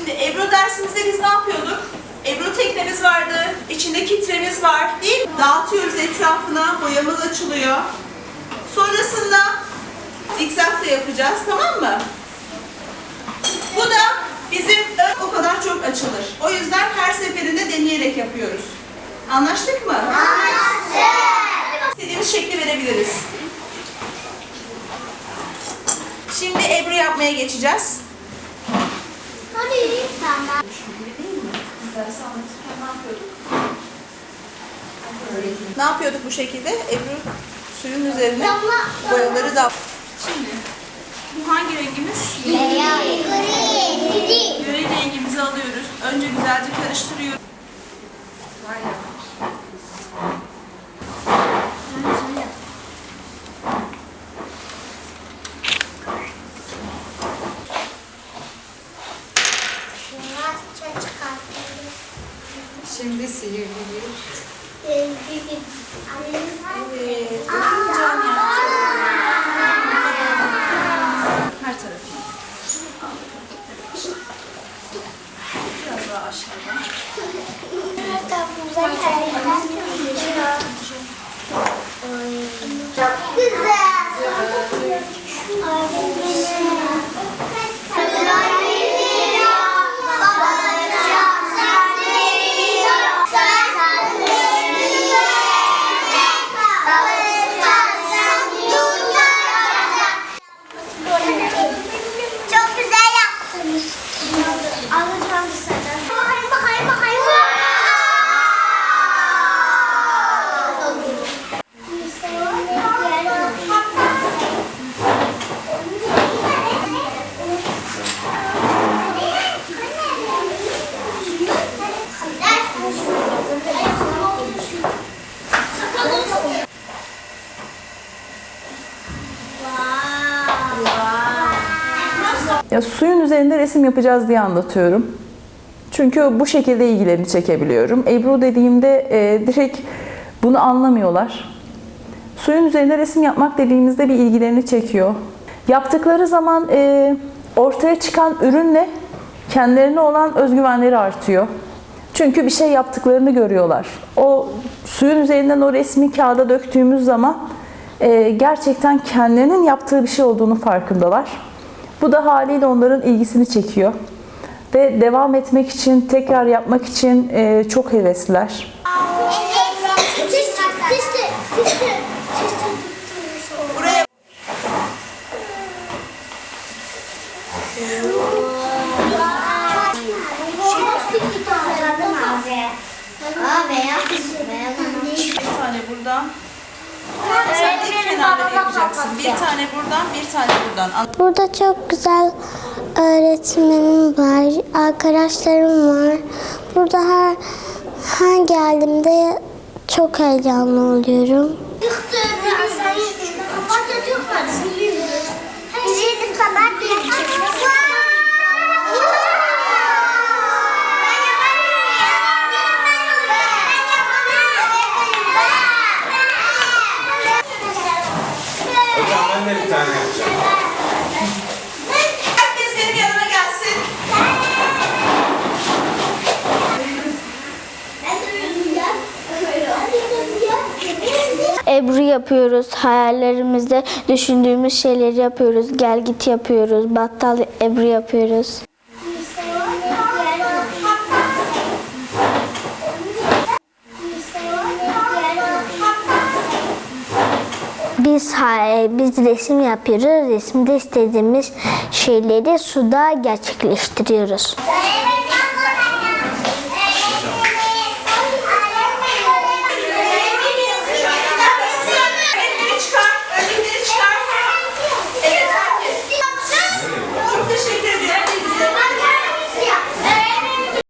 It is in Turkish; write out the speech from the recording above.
Şimdi Ebru dersimizde biz ne yapıyorduk? Ebru teknemiz vardı, içinde kitremiz var değil mi? Dağıtıyoruz etrafına, boyamız açılıyor. Sonrasında zikzak da yapacağız tamam mı? Bu da bizim o kadar çok açılır. O yüzden her seferinde deneyerek yapıyoruz. Anlaştık mı? Anlaştık. İstediğimiz şekli verebiliriz. Şimdi Ebru yapmaya geçeceğiz. Hadi. Tamam. Dersi anlatırken ne yapıyorduk? Ne yapıyorduk bu şekilde? Ebru suyun üzerine Damla- boyaları da... Şimdi bu hangi rengimiz? Gri. Göre rengimizi alıyoruz. Şimdi sihirli bir Evet. Her tarafı. Biraz daha aşağıdan. Çok güzel. Çok Ya suyun üzerinde resim yapacağız diye anlatıyorum. Çünkü bu şekilde ilgilerini çekebiliyorum. Ebru dediğimde e, direkt bunu anlamıyorlar. Suyun üzerinde resim yapmak dediğimizde bir ilgilerini çekiyor. Yaptıkları zaman e, ortaya çıkan ürünle kendilerine olan özgüvenleri artıyor. Çünkü bir şey yaptıklarını görüyorlar. O suyun üzerinden o resmi kağıda döktüğümüz zaman e, gerçekten kendilerinin yaptığı bir şey olduğunu farkındalar. Bu da haliyle onların ilgisini çekiyor. Ve devam etmek için, tekrar yapmak için e, çok hevesliler. Buraya bir tane buradan. Kenarları yapacaksın. Bir tane buradan, bir tane buradan. An- Burada çok güzel öğretmenim var, arkadaşlarım var. Burada her, her geldiğimde çok heyecanlı oluyorum. Ben de bir tane yapacağım. Herkes benim yanıma gelsin. Ebru yapıyoruz. Hayallerimizde düşündüğümüz şeyleri yapıyoruz. Gel git yapıyoruz. Battal Ebru yapıyoruz. Biz hay- biz resim yapıyoruz. Resimde istediğimiz şeyleri suda gerçekleştiriyoruz.